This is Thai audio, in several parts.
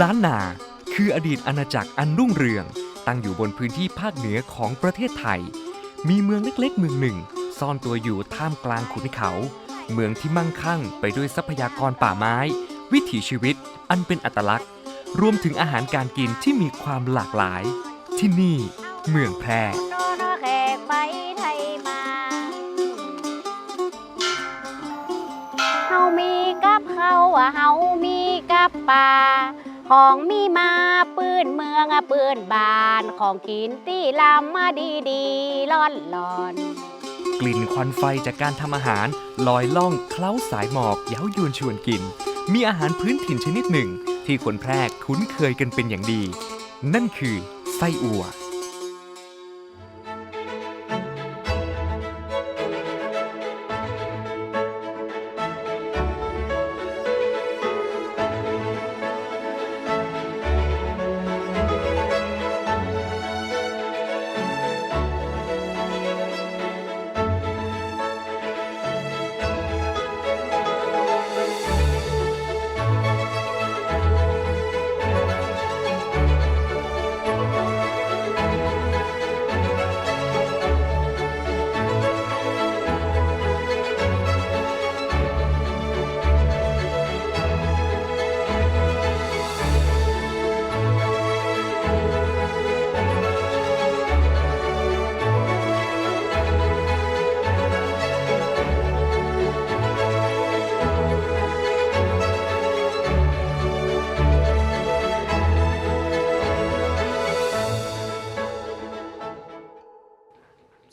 ล้านนาคืออดีตอาณาจักรอันรุ่งเรือง ตั้งอยู่บนพื้นที่ภาคเหนือของประเทศไทย มีเมืองเล็กๆ เมืองหนึ่ง ซ่อนตัวอยู่ท่ามกลางขุนเขา เมืองที่มั่งคั่งไปด้วยทรัพยากรป่าไม้ วิถีชีวิต อันเป็นอัตลักษณ์ รวมถึงอาหารการกินที่มีความหลากหลาย ที่นี่เมืองแพร่เฮามีกับเขาเฮามีกับป่า ของมีมาปืนเมืองปืนบานของกินตีลำมาดีดีๆร้อนร้อน กลิ่นควันไฟจากการทำอาหาร ลอยล่องเคล้าสายหมอกเย้ายวนชวนกิน มีอาหารพื้นถิ่นชนิดหนึ่ง ที่คนแพร่คุ้นเคยกันเป็นอย่างดี นั่นคือไส้อั่ว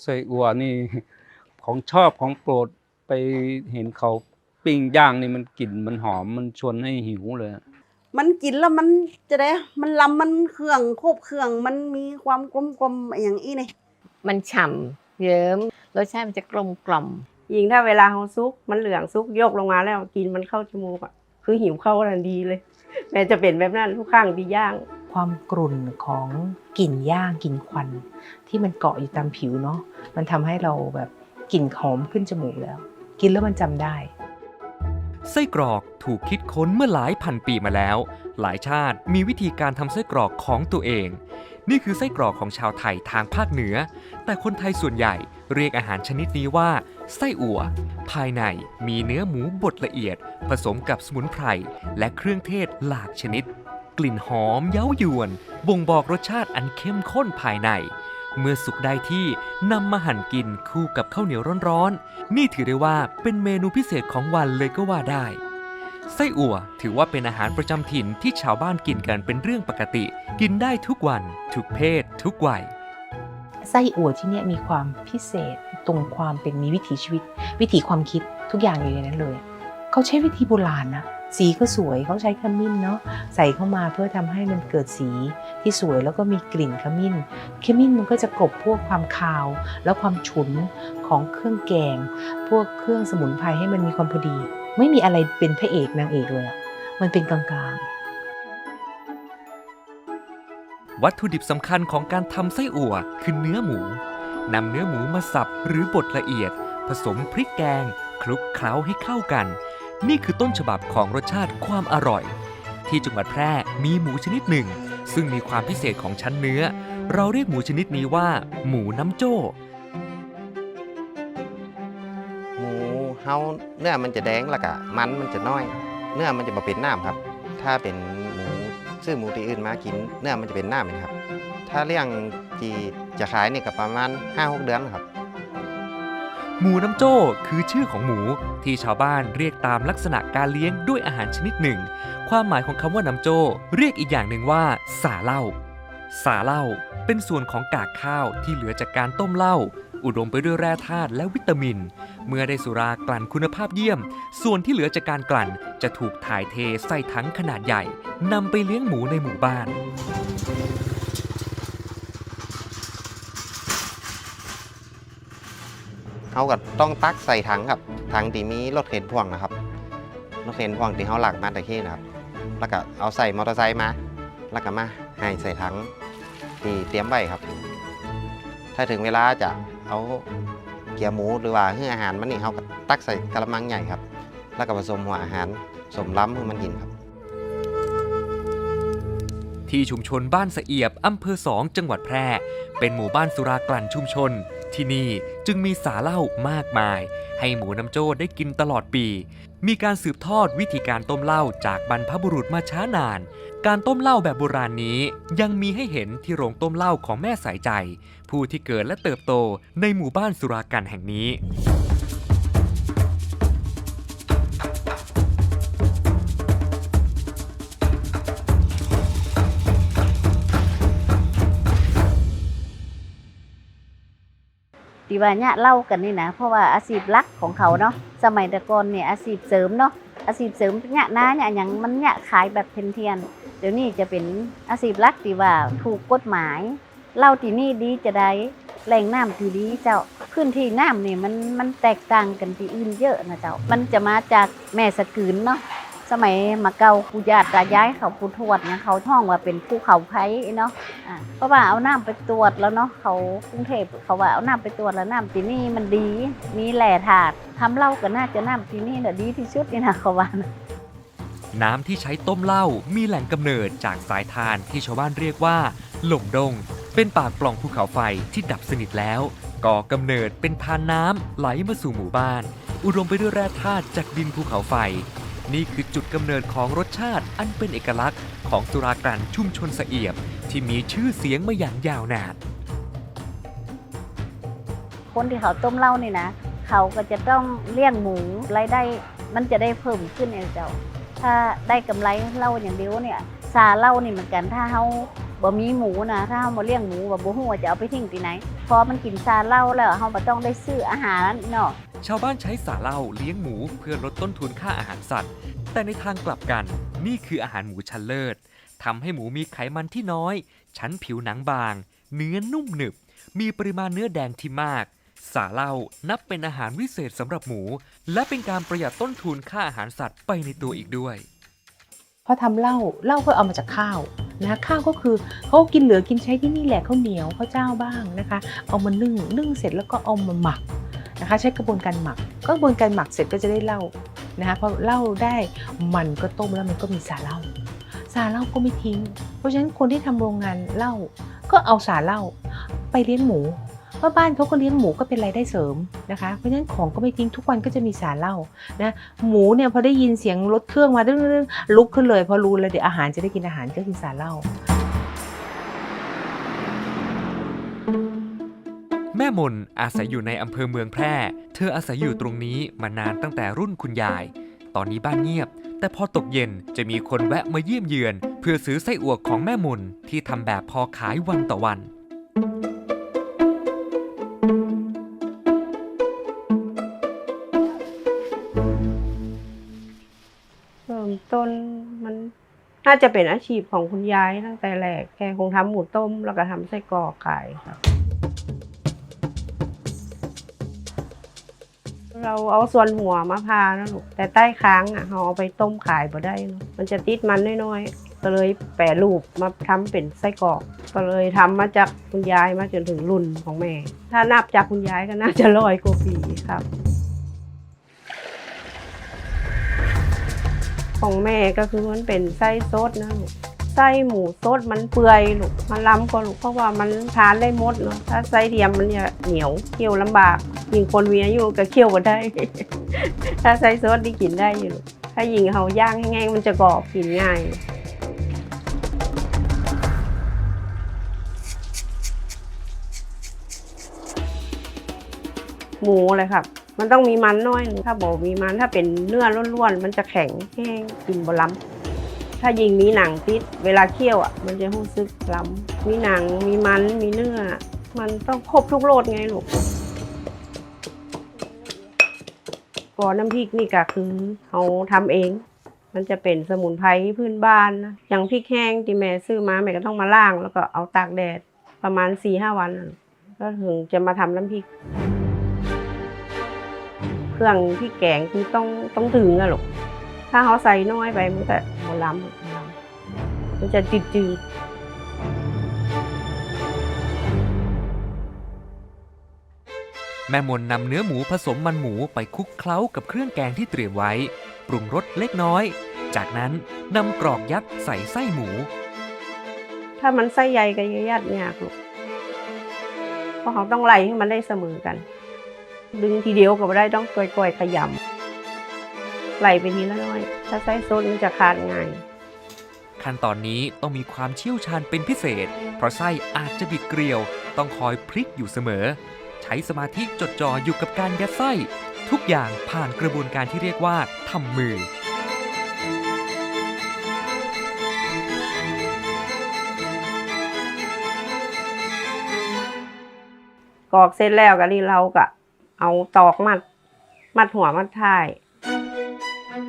ไส้อั่วนี่ ของชอบของโปรดไปเห็นเขาปิ้งย่างนี่มันกลิ่นมันหอมมันชวนให้หิวเลย มันกินแล้วมันจะได้ มันลำมันเครื่องครบเครื่องมันมีความกลมกลมๆอย่างอีนี่มันฉ่ำเยิ้มรสชาติมันจะกลมกล่อมยิ่งถ้าเวลาเขาซุกมันเหลืองซุกโยกลงมาแล้วกินมันเข้าจมูกอะคือหิวเข้าทันทีเลยแม่จะเป็นแบบนั้นทุกครั้งที่ย่าง ความกรุ่นของกลิ่นย่างกลิ่นควัน ที่มันเกาะอยู่ตามผิวเนาะมันทำให้เราแบบกลิ่นหอมขึ้นจมูกแล้ว กินแล้วมันจำได้ ไส้กรอกถูกคิดค้นเมื่อหลายพันปีมาแล้ว หลายชาติมีวิธีการทำไส้กรอกของตัวเอง นี่คือไส้กรอกของชาวไทยทางภาคเหนือ แต่คนไทยส่วนใหญ่เรียกอาหารชนิดนี้ว่า ไส้อั่ว ภายในมีเนื้อหมูบดละเอียด ผสมกับสมุนไพรและเครื่องเทศหลากชนิด กลิ่นหอมเย้ายวน บ่งบอกรสชาติอันเข้มข้นภายใน เมื่อสุกได้ที่นำมาหั่นกินคู่กับข้าวเหนียวร้อนๆ นี่ถือได้ว่าเป็นเมนูพิเศษของวันเลยก็ว่าได้ ไส้อั่วถือว่าเป็นอาหารประจำถิ่นที่ชาวบ้านกินกันเป็นเรื่องปกติ กินได้ทุกวัน ทุกเพศ ทุกวัยไส้อั่วที่เนี่ยมีความพิเศษตรงความเป็นมีวิถีชีวิต วิถีความคิดทุกอย่างอยู่ในนั้นเลย เขาใช้วิธีโบราณนะ สีก็สวยเขาใช้ขมิ้นเนาะใส่เข้ามาเพื่อทำให้มันเกิดสีที่สวยแล้วก็มีกลิ่นขมิ้น ขมิ้นมันก็จะกลบพวกความคาว แล้วความฉุนของเครื่องแกง พวกเครื่องสมุนไพรให้มันมีความพอดี ไม่มีอะไรเป็นพระเอกนางเอกเลยอะมันเป็นกลางๆ วัตถุดิบสำคัญของการทำไส้อั่วคือเนื้อหมูนำเนื้อหมูมาสับหรือบดละเอียด ผสมพริกแกง คลุกเคล้าให้เข้ากัน นี่คือต้นฉบับของรสชาติความอร่อย ที่จังหวัดแพร่มีหมูชนิดหนึ่ง ซึ่งมีความพิเศษของชั้นเนื้อ เราเรียกหมูชนิดนี้ว่า หมูน้ำโจ้ หมูเฮาเนื้อมันจะแดงแล้วก็มันมันจะน้อย เนื้อมันจะบ่เป็นน้ำครับ ถ้าเป็นหมูซื้อหมูที่อื่นมากิน เนื้อมันจะเป็นน้ำเป็นครับ ถ้าเลี้ยงที่จะขายเนี่ยก็ประมาณ5-6เดือนครับ หมูน้ำโจ้คือชื่อของหมูที่ชาวบ้านเรียกตามลักษณะการเลี้ยงด้วยอาหารชนิดหนึ่ง ความหมายของคำว่าน้ำโจ้เรียกอีกอย่างหนึ่งว่าสาเหล้าสาเหล้าเป็นส่วนของกากข้าวที่เหลือจากการต้มเหล้าอุดมไปด้วยแร่ธาตุและวิตามิน เมื่อได้สุรากลั่นคุณภาพเยี่ยม ส่วนที่เหลือจากการกลั่น จะถูกถ่ายเทใส่ถังขนาดใหญ่นำไปเลี้ยงหมูในหมู่บ้าน เขาก็ต้องตักใส่ถังครับถังที่มีรถเข็นพ่วงนะครับรถเข็นพ่วงที่เขาหลักมาตะกี้นะครับ แล้วก็เอาใส่มอเตอร์ไซค์มา แล้วก็มาให้ใส่ถังที่เตรียมไว้ครับ ถ้าถึงเวลาจะเอาเกี๊ยวหมูหรือว่าให้อาหารมันนี่เขาก็ตักใส่กระมังใหญ่ครับ แล้วก็ผสมหัวอาหารสมล้ำให้มันกินครับ ที่ชุมชนบ้านสะเอียบอำเภอสองจังหวัดแพร่ เป็นหมู่บ้านสุรากลั่นชุมชน ที่นี่จึงมีสาเหล้ามากมาย ให้หมูน้ำโจ้ได้กินตลอดปี มีการสืบทอดวิธีการต้มเหล้าจากบรรพบุรุษมาช้านาน การต้มเหล้าแบบโบราณนี้ ยังมีให้เห็นที่โรงต้มเหล้าของแม่สายใจ ผู้ที่เกิดและเติบโตในหมู่บ้านสุรากันแห่งนี้ ที่ว่าเนี่ยเล่ากันนี่นะ เพราะว่าอาชีพหลักของเขาเนาะสมัยต่ก่อนเนี่ยอาชีพเสริมเนาะอาชีพเสริมเนี่ยนะเนี่ยอย่างมันเนี่ยขายแบบเทียนเดี๋ยวนี้จะเป็นอาชีพหลักที่ว่าถูกกฎหมายเล่าที่นี่ดีจะได้แหล่งน้ำที่ดีเจ้าพื้นที่น้ำเนี่ยมันมันแตกต่างกันที่อื่นเยอะนะเจ้ามันจะมาจากแม่สะกืนเนาะ สมัยมาเก่าปูญาติตายายเขาปูทวดเนี่ยเขาท่องว่าเป็นภูเขาไผ่เนาะอะเพราะว่าเอาน้ำไปตรวจแล้วเนาะเขากรุงเทพเขาว่าเอาน้ำไปตรวจแล้วน้ำที่นี่มันดีมีแหล่ถาดทำเหล้าก็น่าจะน้ำที่นี่น่ะดีที่สุดนี่นะเขาว่านะน้ำที่ใช้ต้มเหล้ามีแหล่งกำเนิดจากสายทานที่ชาวบ้านเรียกว่า หล่มดง เป็นปากปล่องภูเขาไฟที่ดับสนิทแล้วก่อกำเนิดเป็นทานน้ำไหลมาสู่หมู่บ้าน อุดมไปด้วยแร่ธาตุจากดินภูเขาไฟ นี่คือจุดกำเนิดของรสชาติอันเป็นเอกลักษณ์ของสุรากลั่นชุมชนสะเอียบ ที่มีชื่อเสียงมาอย่างยาวนาน คนที่เขาต้มเหล้านี่นะ เขาก็จะต้องเลี้ยงหมูรายได้มันจะได้เพิ่มขึ้นเองเจ้า ถ้าได้กำไรเหล้าอย่างเดียวเนี่ยซาเหล้านี่เหมือนกันถ้าเขาบ่มีหมูนะถ้าเขามาเลี้ยงหมูแบบบ่ฮู้ว่าจะเอาไปทิ้งที่ไหนพอมันกินซาเหล้าแล้วเขาบ่ต้องได้ซื้ออาหารเนาะ ชาวบ้านใช้สาเหล้าเลี้ยงหมูเพื่อลดต้นทุนค่าอาหารสัตว์ แต่ในทางกลับกันนี่คืออาหารหมูชั้นเลิศทำให้หมูมีไขมันที่น้อย ชั้นผิวหนังบาง เนื้อนุ่มหนึบ มีปริมาณเนื้อแดงที่มาก สาเหล้านับเป็นอาหารวิเศษสำหรับหมู และเป็นการประหยัดต้นทุนค่าอาหารสัตว์ไปในตัวอีกด้วยพอทำเหล้าเหล้าก็เอามาจากข้าวนะคะข้าวก็คือเขากินเหลือกินใช้ที่นี่แหละข้าวเหนียวข้าวเจ้าบ้างนะคะ เอามานึ่งนึ่งเสร็จแล้วก็เอามาหมัก นะคะใช้กระบวนการหมักก็กระบวนการหมักเสร็จก็จะได้เหล้านะคะพอเหล้าได้มันก็ต้มแล้วมันก็มีสาเหล้าสาเหล้าก็ไม่ทิ้ง เพราะฉะนั้นคนที่ทำโรงงานเหล้าก็เอาสาเหล้าไปเลี้ยงหมูเพราะบ้านเขาก็เลี้ยงหมูก็เป็นรายได้เสริมนะคะเพราะฉะนั้นของก็ไม่ทิ้งทุกวันก็จะมีสาเหล้านะหมูเนี่ยพอได้ยินเสียงรถเครื่องมาเรื่องลุกขึ้นเลยพอรู้แล้วเดี๋ยวอาหารจะได้กินอาหารก็คือสาเหล้า แม่มนอาศัยอยู่ในอำเภอเมืองแพร่ เธออาศัยอยู่ตรงนี้มานานตั้งแต่รุ่นคุณยาย ตอนนี้บ้านเงียบ แต่พอตกเย็นจะมีคนแวะมาเยี่ยมเยือน เพื่อซื้อไส้อั่วของแม่มนที่ทำแบบพอขายวันต่อวัน เริ่มต้นมันน่าจะเป็นอาชีพของคุณยายตั้งแต่แรกแกคงทำหมูต้มแล้วก็ทำไส้กรอกขายครับ เราเอาส่วนหัวมาพานะลูกแต่ใต้ค้างอะเราเอาไปต้มขายบ่ได้เนอะมันจะติดมันน้อยๆก็เลยแปรรูปมาทำเป็นไส้กรอก ก็เลยทำมาจากคุณยายมาจนถึงรุ่นของแม่ ถ้านับจากคุณยายก็น่าจะร้อยกว่าปีครับ ของแม่ก็คือมันเป็นไส้ซดนะลูก ไส้หมูซดมันเปื่อยลูกมันล้ำกว่าลูกเพราะว่ามันทานได้หมดเนาะถ้าไส้เทียมมันจะเหนียวเคี่ยวลำบากยิ่งคนมีอายุก็เคี่ยวบ่ได้ ถ้าไส้ซดนี่กินได้อยู่ลูกถ้ายิงเขาย่างแห้งๆมันจะกรอบกินง่ายหมูเลยครับ มันต้องมีมันน้อยหนึ่งถ้าบอกมีมันถ้าเป็นเนื้อล้วนๆ มันจะแข็งแห้งกินบล้ำ ถ้ายิงมีหนังติด เวลาเคี่ยวอะ มันจะรู้สึกล้ำมีหนังมีมันมีเนื้อ มันต้องครบทุกรสไงลูกก่อนน้ำพริกนี่ก็คือเขาทำเอง มันจะเป็นสมุนไพรพื้นบ้านนะอย่างพริกแห้งที่แม่ซื้อมาแม่ก็ต้องมาล่าง แล้วก็เอาตากแดดประมาณ4ีห้าวัน ก็ถึงจะมาทำน้ำพริก เครื่องที่แกงคือต้องต้องถึงอะลูก ถ้าเขาใส่น้อยไปมันก็บล้ำบ่ล้ำมันจะจืดจืดแม่มนนำเนื้อหมูผสมมันหมูไปคลุกเคล้ากับเครื่องแกงที่เตรียมไว้ ปรุงรสเล็กน้อย จากนั้นนำกรอกยัดใส่ไส้หมู ถ้ามันไส้ใหญ่ก็ยยัดยากลูกเพราะเขาต้องไล่ให้มันได้เสมอกัน ดึงทีเดียวก็ไม่ได้ต้องก่อยๆขยำ ไล่ไปทีละน้อย ถ้าไส้สดมันจะขาดง่าย ขั้นตอนนี้ต้องมีความเชี่ยวชาญเป็นพิเศษ เพราะไส้อาจจะบิดเกลียว ต้องคอยพลิกอยู่เสมอ ใช้สมาธิจดจ่ออยู่กับการยัดไส้ ทุกอย่างผ่านกระบวนการที่เรียกว่าทำมือกรอกเสร็จแล้วก็นี่เราก็เอาตอกมัด มัดหัวมัดท้ายต อัน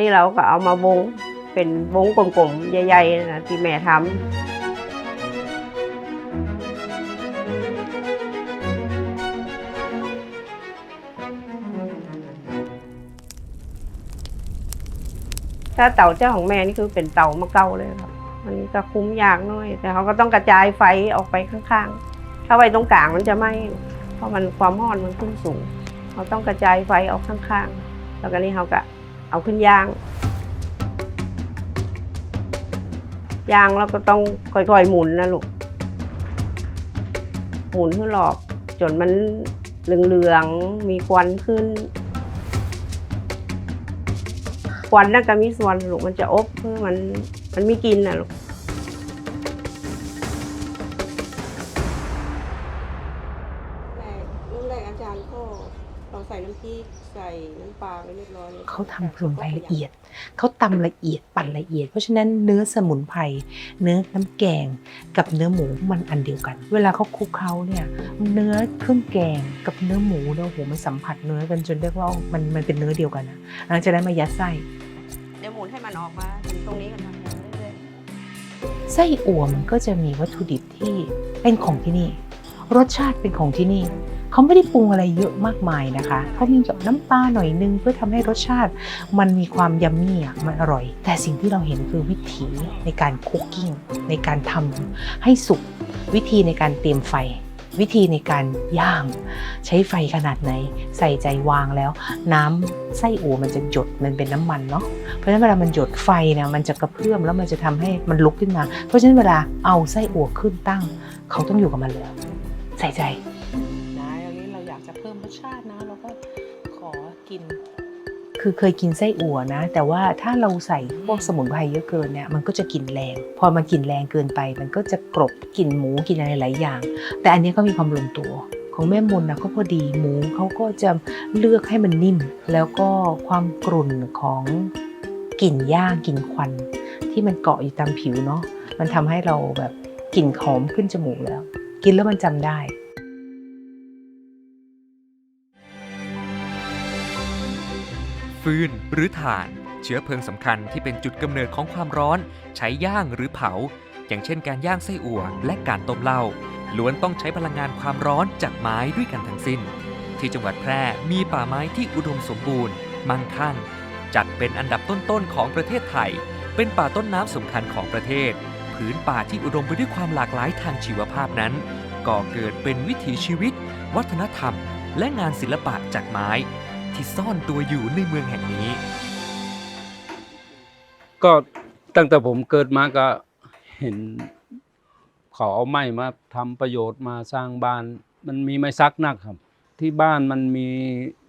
นี้เราก็เอามาวงเป็นวงกลมๆ ใหญ่ๆนะที่แม่ทำถ้าเต่าเจ้าของแม่นี่คือเป็นเต่ามะเก้าเลยครับ มันก็คุ้มยากหน้อย แต่เขาก็ต้องกระจายไฟออกไปข้างๆ ถ้าไว้ตรงกลางมันจะไหม้เพราะมันความร้อนมันขึ้นสูงเขาต้องกระจายไฟออกข้างๆ แล้วก็นี่เขาก็เอาขึ้นย่างย่างแล้วก็ต้องค่อยๆหมุนนะลูกหมุนให้หลอกจนมันเหลืองๆมีควันขึ้นควันนั่นก็มีส่วนลูกมันจะอบเพื่อมันมันมีกินนะลูก เรียบร้อยแล้วเขาทำสมุนไพรละเอียด เขาตำละเอียดปั่นละเอียด เพราะฉะนั้นเนื้อสมุนไพรเนื้อน้ำแกงกับเนื้อหมูมันอันเดียวกัน เวลาเขาคลุกเคล้าเนี่ยเนื้อเครื่องแกงกับเนื้อหมูเนี่ยโอ้โหมันสัมผัสเนื้อกันจนเรียกว่ามันมันเป็นเนื้อเดียวกันนะหลังจากนั้นมายัดไส้เดี๋ยวหมุนให้มันออกมาถึงตรงนี้กันนะเรื่อยไส้อั่วมันก็จะมีวัตถุดิบที่เป็นของที่นี่ รสชาติเป็นของที่นี่ เขาไม่ได้ปรุงอะไรเยอะมากมายนะคะเขามีแบบน้ำปลาหน่อยนึงเพื่อทำให้รสชาติ มันมีความยัมมี่อะมันอร่อย แต่สิ่งที่เราเห็นคือวิธีในการคุกกิ้งในการทำให้สุกวิธีในการเตรียมไฟวิธีในการย่าง ใช้ไฟขนาดไหน ใส่ใจวางแล้ว น้ำไส้อั่วมันจะหยดมันเป็นน้ำมันเนาะเพราะฉะนั้นเวลามันหยดไฟเนี่ยมันจะกระเพื่อมแล้วมันจะทำให้มันลุกขึ้นมา เพราะฉะนั้นเวลาเอาไส้อั่วขึ้นตั้ง เขาต้องอยู่กับมันเลย ใส่ใจ ชาตินะเราก็ขอกิน คือเคยกินไส้อั่วนะ แต่ว่าถ้าเราใส่พวกสมุนไพรเยอะเกินเนี่ยมันก็จะกลิ่นแรง พอมันกลิ่นแรงเกินไป มันก็จะกรบกลิ่นหมูกลิ่นอะไรหลายอย่าง แต่อันนี้ก็มีความลงตัวของแม่มนนะก็พอดีหมูเขาก็จะเลือกให้มันนิ่ม แล้วก็ความกรุ่นของกลิ่นย่างกลิ่นควัน ที่มันเกาะอยู่ตามผิวเนาะมันทำให้เราแบบกลิ่นหอมขึ้นจมูกแล้ว กินแล้วมันจำได้ ฟืนหรือถ่าน เชื้อเพลิงสำคัญที่เป็นจุดกำเนิดของความร้อน ใช้ย่างหรือเผา อย่างเช่นการย่างไส้อั่วและการต้มเหล้าล้วนต้องใช้พลังงานความร้อนจากไม้ด้วยกันทั้งสิ้น ที่จังหวัดแพร่มีป่าไม้ที่อุดมสมบูรณ์ มั่งคั่ง จัดเป็นอันดับต้นๆของประเทศไทย เป็นป่าต้นน้ำสำคัญของประเทศผืนป่าที่อุดมไปด้วยความหลากหลายทางชีวภาพนั้นก่อเกิดเป็นวิถีชีวิต วัฒนธรรม และงานศิลปะจากไม้ ที่ซ่อนตัวอยู่ในเมืองแห่งนี้ ก็ตั้งแต่ผมเกิดมาก็เห็นเขาเอาไม้มาทำประโยชน์มาสร้างบ้าน มันมีไม้ซักนักครับ ที่บ้านมันมี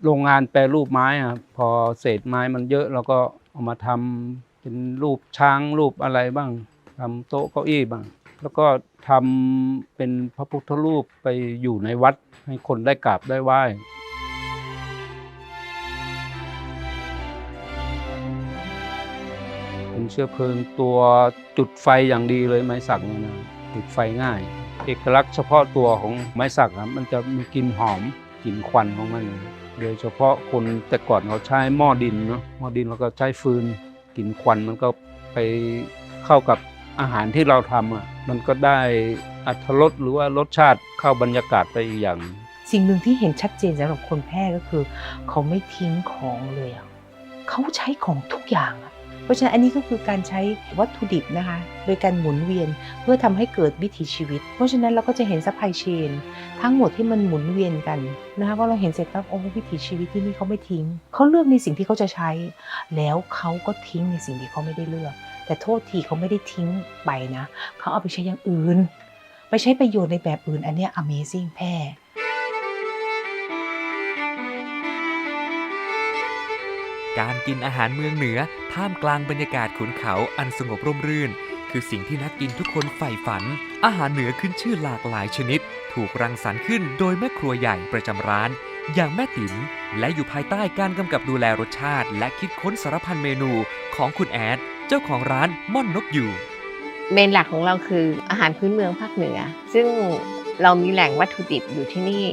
โรงงานแปรรูปไม้ครับพอเศษไม้มันเยอะเราก็เอามาทำเป็นรูปช้างรูปอะไรบ้างทำโต๊ะเก้าอี้บ้าง แล้วก็ทำเป็นพระพุทธรูปไปอยู่ในวัดให้คนได้กราบได้ไหว้ เป็นเชื้อเพลิงตัวจุดไฟอย่างดีเลยไม้สักเนี่ยนะติดไฟง่าย เอกลักษณ์เฉพาะตัวของไม้สักครับมันจะมีกลิ่นหอมกลิ่นควันของมันโดยเฉพาะคนแต่ก่อนเขาใช้หม้อดินเนาะหม้อดินแล้วก็ใช้ฟืนกลิ่นควันมันก็ไปเข้ากับอาหารที่เราทำอะมันก็ได้อัตรสหรือว่ารสชาติเข้าบรรยากาศไปอีกอย่าง สิ่งหนึ่งที่เห็นชัดเจนสำหรับคนแพร่ก็คือ เขาไม่ทิ้งของเลยอะเขาใช้ของทุกอย่าง เพราะฉะนั้นอันนี้ก็คือการใช้วัตถุดิบนะคะ โดยการหมุนเวียนเพื่อทำให้เกิดวิถีชีวิต เพราะฉะนั้นเราก็จะเห็นซัพพลายเชนทั้งหมดที่มันหมุนเวียนกันนะคะพอเราเห็นเสร็จปั๊บโอ้วิถีชีวิตที่นี่เขาไม่ทิ้ง เขาเลือกในสิ่งที่เขาจะใช้ แล้วเขาก็ทิ้งในสิ่งที่เขาไม่ได้เลือก แต่โทษทีเขาไม่ได้ทิ้งไปนะ เขาเอาไปใช้อย่างอื่น ไปใช้ประโยชน์ในแบบอื่นอันนี้ Amazing แพร่ การกินอาหารเมืองเหนือ ท่ามกลางบรรยากาศขุนเขาอันสงบร่มรื่น คือสิ่งที่นักกินทุกคนใฝ่ฝัน อาหารเหนือขึ้นชื่อหลากหลายชนิด ถูกรังสรรค์ขึ้นโดยแม่ครัวใหญ่ประจำร้าน อย่างแม่ติ๋มและอยู่ภายใต้การกำกับดูแลรสชาติ และคิดค้นสารพันเมนูของคุณแอด เจ้าของร้านม่อนนกอยู่ เมนหลักของเราคืออาหารพื้นเมืองภาคเหนือ ซึ่งเรามีแหล่งวัตถุดิบอยู่ที่นี่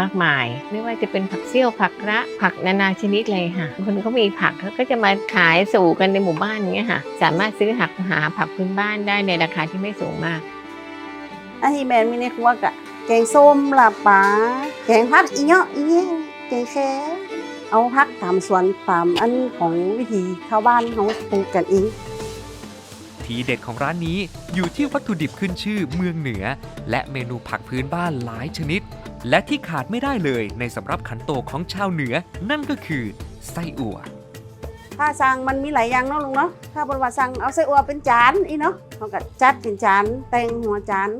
มากมาย ไม่ว่าจะเป็นผักเสี้ยวผักระผักนานาชนิดเลยค่ะ คนเขามีผักเขาก็จะมาขายสู่กันในหมู่บ้านอย่างเงี้ยค่ะ สามารถซื้อหักหาผักพื้นบ้านได้ในราคาที่ไม่สูงมากอันที่แมนมีในครัวกะแกงส้มลาบปลาแกงพักอีเนาะอีเนี่ยแกงแค่เอาพักตามสวนตามอันของวิถีชาวบ้านเขาปลูกกันเองทีเด็ดของร้านนี้อยู่ที่วัตถุดิบขึ้นชื่อเมืองเหนือ และเมนูผักพื้นบ้านหลายชนิด และที่ขาดไม่ได้เลยในสำหรับขันโตกของชาวเหนือ นั่นก็คือไส้อั่วถ้าสั่งมันมีหลายอย่างเนาะลุงเนาะถ้าบนว่าสั่งเอาไส้อั่วเป็นจานอีเนาะเขาก็จัดเป็นจานแต่งหัวจาน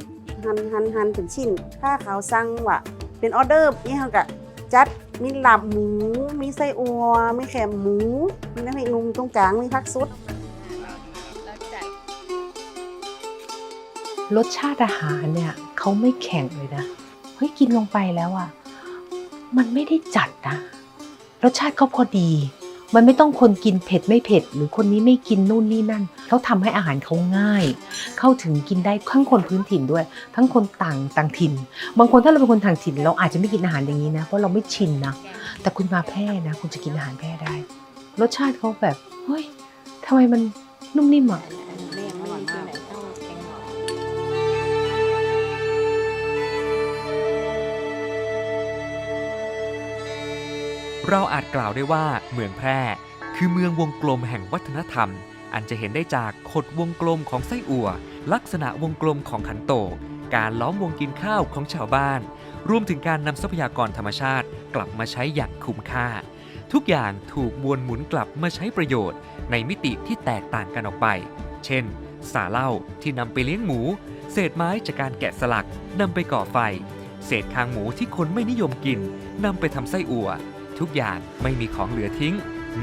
หั่นหั่นหั่นเป็นชิ้น ถ้าเขาสั่งว่าเป็นออเดอร์นี่เขาก็จัดมีลาบหมู มีไส้อั่วมีแคมหมู มีน้ำพริกหนุ่มตรงกลางมีผักสดรสชาติอาหารเนี่ยเขาไม่แข็งเลยนะเฮ้ยกินลงไปแล้วอะ มันไม่ได้จัดนะรสชาติเขาพอดี มันไม่ต้องคนกินเผ็ดไม่เผ็ด หรือคนนี้ไม่กินนู่นนี่นั่นเขาทำให้อาหารเขาง่าย เข้าถึงกินได้ทั้งคนพื้นถิ่นด้วย ทั้งคนต่างต่างถิ่น บางคนถ้าเราเป็นคนต่างถิ่น เราอาจจะไม่กินอาหารอย่างนี้นะเพราะเราไม่ชินนะแต่คุณมาแพร่นะคุณจะกินอาหารแพร่ได้ รสชาติเขาแบบเฮ้ยทำไมมันนุ่มนิ่มอะ เราอาจกล่าวได้ว่าเมืองแพร่ คือเมืองวงกลมแห่งวัฒนธรรม อันจะเห็นได้จากขดวงกลมของไส้อั่วลักษณะวงกลมของขันโตก การล้อมวงกินข้าวของชาวบ้าน รวมถึงการนำทรัพยากรธรรมชาติ กลับมาใช้อย่างคุ้มค่า ทุกอย่างถูกวนหมุนกลับมาใช้ประโยชน์ ในมิติที่แตกต่างกันออกไป เช่น สาเหล้าที่นำไปเลี้ยงหมู เศษไม้จากการแกะสลักนำไปก่อไฟ เศษคางหมูที่คนไม่นิยมกินนำไปทำไส้อั่ว ทุกอย่างไม่มีของเหลือทิ้ง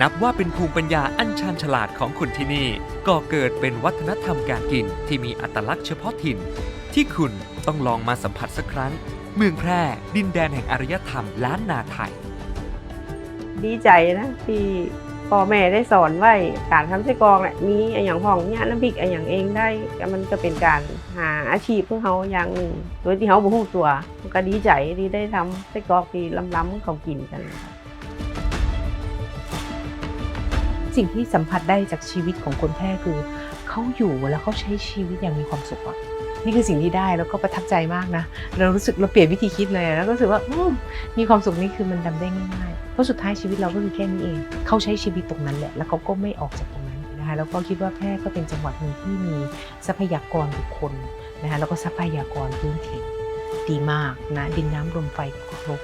นับว่าเป็นภูมิปัญญาอันชาญฉลาดของคนที่นี่ก่อเกิดเป็นวัฒนธรรมการกินที่มีอัตลักษณ์เฉพาะถิ่น ที่คุณต้องลองมาสัมผัสสักครั้ง เมืองแพร่ดินแดนแห่งอารยธรรมล้านนาไทย ดีใจนะที่พ่อแม่ได้สอนไว้การทำไส้กรอกเนี่ยมีอย่างของเนี่ยน้ำพริกอย่างเองได้มันก็เป็นการหาอาชีพเพื่อเขาอย่างหนึ่งโดยที่เขาบ่ฮู้ตัวก็ดีใจที่ได้ทำไส้กรอกที่ล้ำๆเขากินกัน สิ่งที่สัมผัสได้จากชีวิตของคนแพร่คือเขาอยู่แล้วเขาใช้ชีวิตอย่างมีความสุขอะนี่คือสิ่งที่ได้แล้วก็ประทับใจมากนะ เรารู้สึกเราเปลี่ยนวิธีคิดเลยแล้วก็รู้สึกว่ามมีความสุขนี่คือมันทำได้ง่ายๆเพราะสุดท้ายชีวิตเราก็คือแค่นี้เองเขาใช้ชีวิตตรงนั้นแหละแล้วเขาก็ไม่ออกจากตรงนั้นนะคะแล้วก็คิดว่าแพร่ก็เป็นจังหวัดหนึ่งที่มีทรัพยากรบุคคลนะคะแล้วก็ทรัพยากรพื้นถิ่นดีมากนะดินน้ำลมไฟครบ